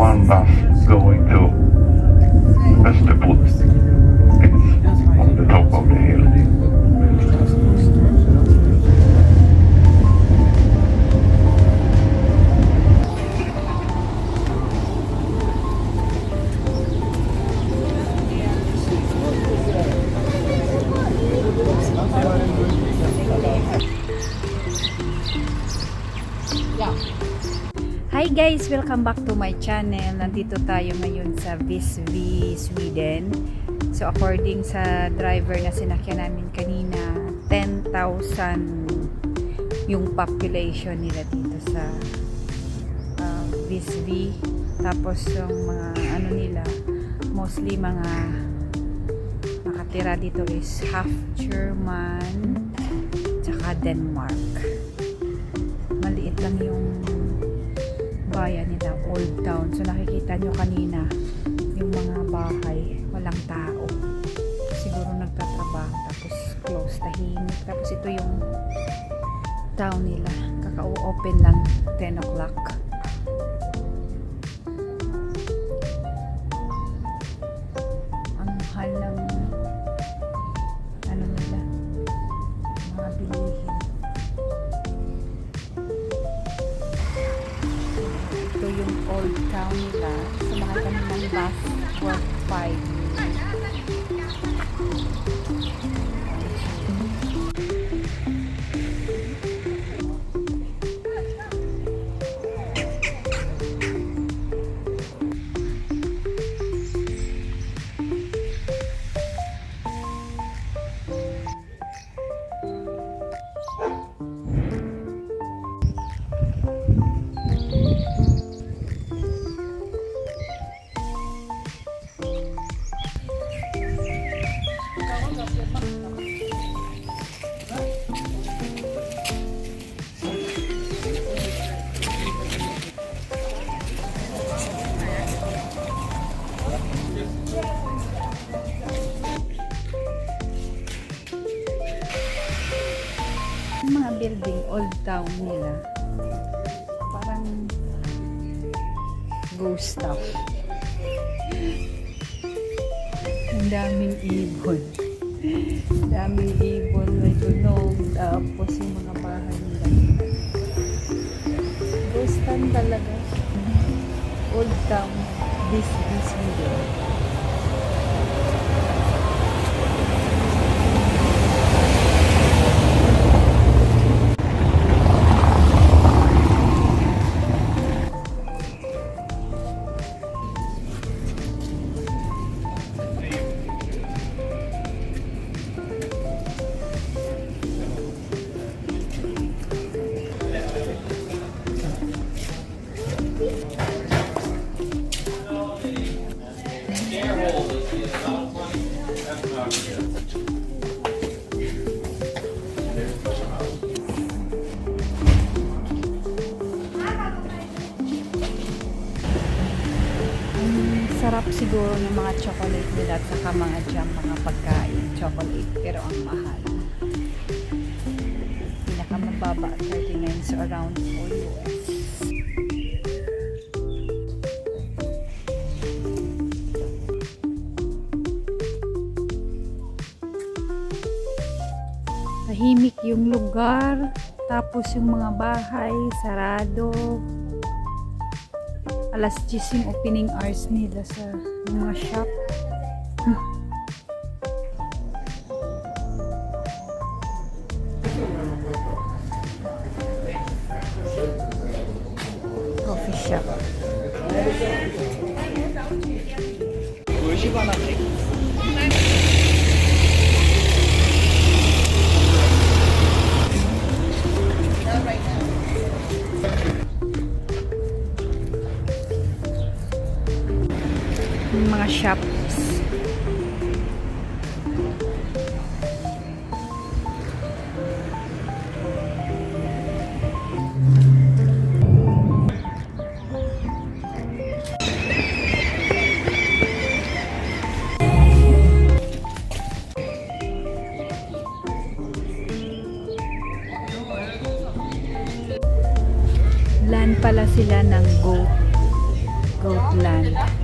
one bus going to Österport. Hi guys! Welcome back to my channel. Nandito tayo ngayon sa Visby, Sweden. So according sa driver na sinakyan namin kanina, 10,000 yung population nila dito sa uh, Visby. Tapos yung mga ano nila, mostly mga nakatira dito is half German tsaka Denmark. Maliit lang yung bayan nila, old town. So nakikita nyo kanina, yung mga bahay, walang tao. Siguro nagtatrabaho, tapos close, tahimik. Tapos ito yung town nila. Kakao-open lang 10 o'clock. Bus for 5 old town nila. Parang ghost town. Ang daming ibon. daming ibon, may tunog, tapos yung mga bahay nila. Ghost town talaga. Old town, this, this video. Sarap siguro ng mga chocolate nila at saka mga jam, mga pagkain, chocolate, pero ang mahal. Pinakamababa, 39, so around 4 US. Tahimik yung lugar, tapos yung mga bahay, sarado, alas 10 yung opening hours nila sa mga shop. Coffee shop. Shops. Land pala sila ng goat. goat land.